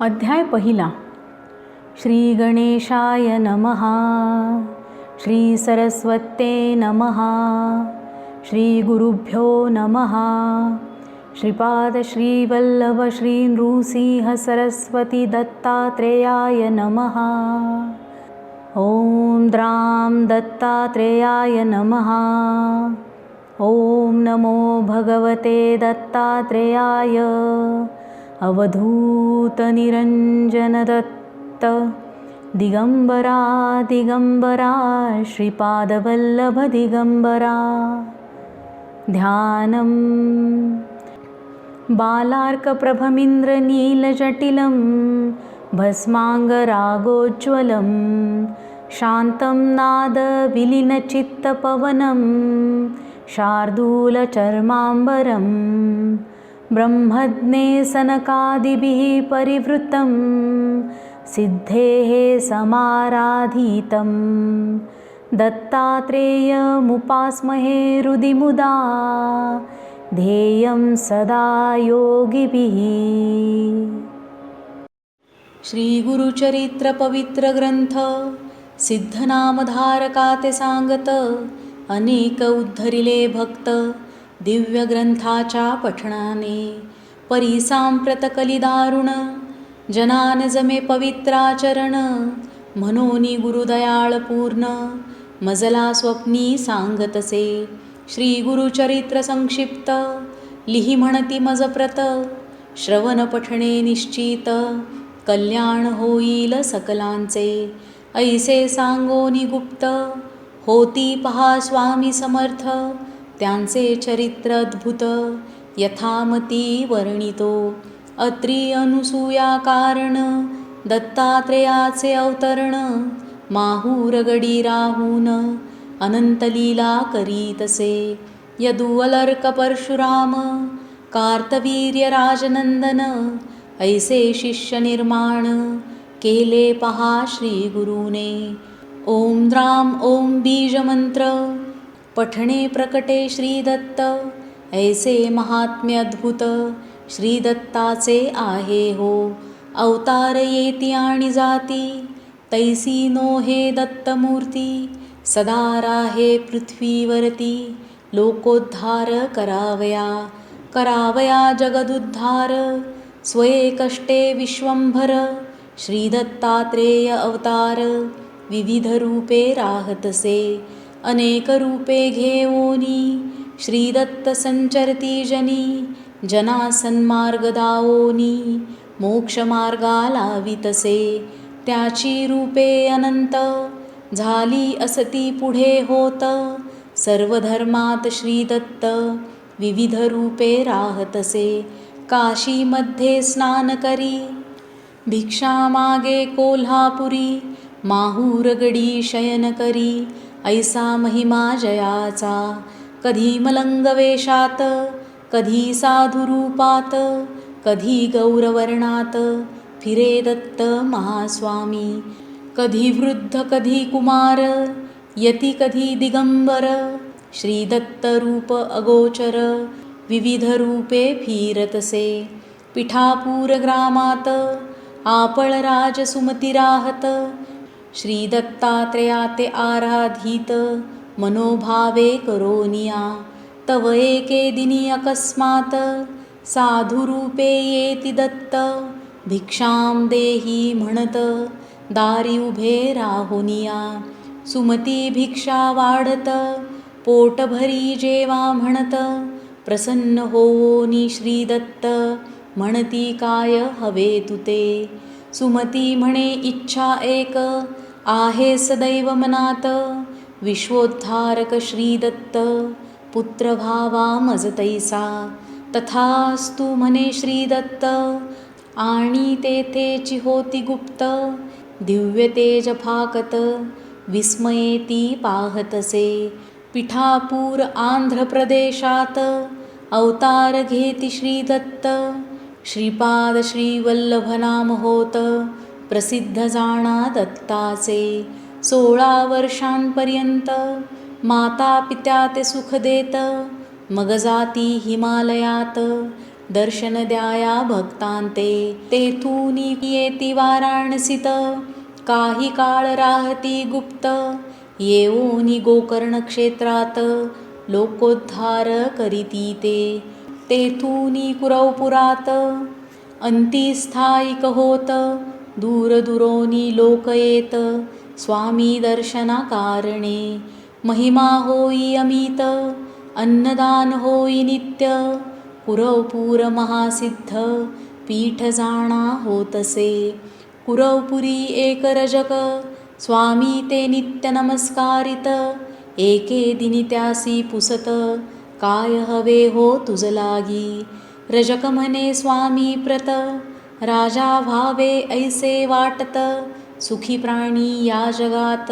अध्याय पहिला. श्रीगणेशाय नमः. श्रीसरस्वत्ये नमः. श्रीगुरुभ्यो नमः. श्रीपादश्रीवल्लभ नमः. ॐ द्रां दत्तात्रेयाय नमः. ॐ नमो भगवते दत्तात्रेयाय. अवधूतनिरञ्जनदत्त दिगम्बरा दिगम्बरा श्रीपादवल्लभ दिगम्बरा ध्यानं बालार्कप्रभमिन्द्रनीलजटिलं भस्माङ्गरागोज्ज्वलं शान्तं नादविलीनचित्तपवनं शार्दूलचर्माम्बरम् ब्रह्मज्ञे सनकादिभिः परिवृतं सिद्धेः समाराधितं दत्तात्रेयमुपास्महे हृदिमुदा ध्येयं सदा योगिभिः। श्रीगुरुचरित्रपवित्रग्रन्थ सिद्धनामधारका ते सांगत अनेक उद्धरिले भक्त दिव्यग्रंथाच्या पठणाने परिसांप्रतकलिदारुण जनान जमे पवित्राचरण मनोनी गुरुदयाळ पूर्ण मजला स्वप्नी सांगतसे श्री गुरुचरित्र संक्षिप्त लिही म्हणती मजप्रत श्रवण पठणे निश्चित कल्याण होईल सकलांचे ऐसे सांगोनी गुप्त होती पहा स्वामी समर्थ त्यांचे चरित्र अद्भुत यथामती वर्णितो. अत्री अनुसूया कारण दत्तात्रेयाचे अवतरण माहूरगडी राहून अनंतलीला करीतसे यदुवलर्क परशुराम कार्तवीर्य राजनंदन ऐसे शिष्य निर्माण केले पहा श्री गुरुने ओम द्राम ओम बीजमंत्र पठणे प्रकटे श्रीदत्त ऐसे महात्म्य अद्भुत श्रीदत्ताचे आहे हो. अवतार येती आणि जाती तैसी नो हे दत्तमूर्ती सदा राहे पृथ्वीवरती लोकोद्धार करावया करावया जगदुद्धार स्वये कष्टे विश्वंभर श्रीदत्तात्रेय अवतार विविध रूपे राहतसे. अनेक रूपे घेऊनी श्रीदत्त संचरती जनी जना सन्मार्ग दावोनी त्याची रूपे अनंत झाली असती पुढे होत सर्व धर्मात श्रीदत्त विविध रूपे राहतसे काशीमध्ये स्नान करी भिक्षा मागे कोल्हापुरी माहूरगडी शयन करी ऐसा महिमा जयाचा कधी मलंग वेशात कधी साधुरूपात कधी गौरवर्णात फिरे दत्त महास्वामी कधी वृद्ध कधी कुमार यती कधी दिगंबर श्रीदत्त रूप अगोचर विविध रूपे फिरतसे पिठापूर ग्रामात आपळराज सुमती श्रीदत्तात्रया ते आराधित मनोभावे करोनिया तव एके दिनी अकस्मात साधुरूपे येति दत्त भिक्षां देही म्हणत दारी उभे राहुनिया सुमती भिक्षा वाढत पोटभरी जेवा म्हणत प्रसन्न होनी श्रीदत्त म्हणती काय हवे तुते सुमती म्हणे इच्छा एक आहे सदैव मनात विश्वोद्धारक श्रीदत्त पुत्र मजतैसा तथास्तु म्हणे श्रीदत्त आणि तेथेची होती गुप्त दिव्य तेज फाकत विस्मयेती पाहतसे. पिठापूर आंध्र प्रदेशात अवतार घेती श्रीदत्त. श्रीपाद श्रीवल्लभ नाम होत प्रसिद्ध जाणा दत्ताचे. सोळा वर्षांपर्यंत माता पित्या ते सुख देत मग जाती हिमालयात. दर्शन द्याया भक्तांते तेथून येती वाराणसीत. काही काळ राहती गुप्त येऊनी गोकर्ण क्षेत्रात. लोकोद्धार करीती ते तेथूनी कुरवपुरात. अंतिस्थायिक होत दूरदुरोनी लोक येत स्वामी दर्शना कारणे महिमा होई अमित अन्नदान होई नित्य. पुरवपूर महासिद्ध पीठ जाणा होतसे. कुरवपुरी एक रजक स्वामी ते नित्य नमस्कारित. एके दिनी त्यासी पुसत काय हवे हो तुझ लागी. रजक म्हणे स्वामी प्रत राजा व्हावे ऐसे वाटत सुखी प्राणी या जगात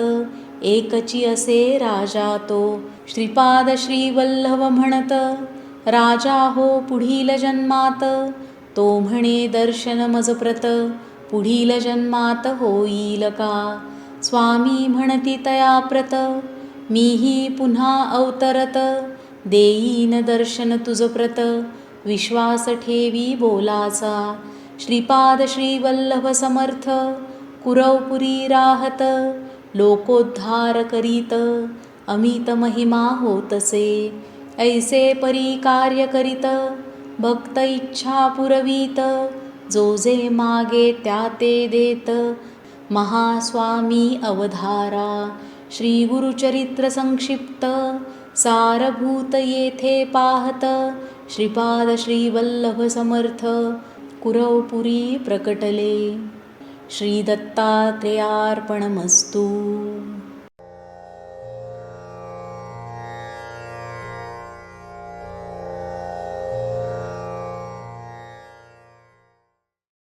एकची असे राजा तो. श्रीपाद श्री वल्लभ म्हणत राजा हो पुढील जन्मात. तो म्हणे दर्शन मजप्रत पुढील जन्मात होईल का? स्वामी म्हणती तया प्रत मीही पुन्हा अवतरत देईन दर्शन तुझ प्रत विश्वास ठेवी बोलाचा श्रीपाद श्री समर्थ कुरवपुरी राहत लोकोद्धार करीत अमित महिमा होतसे ऐसे परी कार्य करीत भक्त इच्छा पुरवीत जो जे मागे त्या ते देत महास्वामी अवधारा श्री गुरुचरित्र संक्षिप्त सारभूत येथे पाहत श्रीपाद श्रीवल्लभ समर्थ कुरवपुरी प्रकटले। श्रीदत्तात्रेयार्पणमस्तू।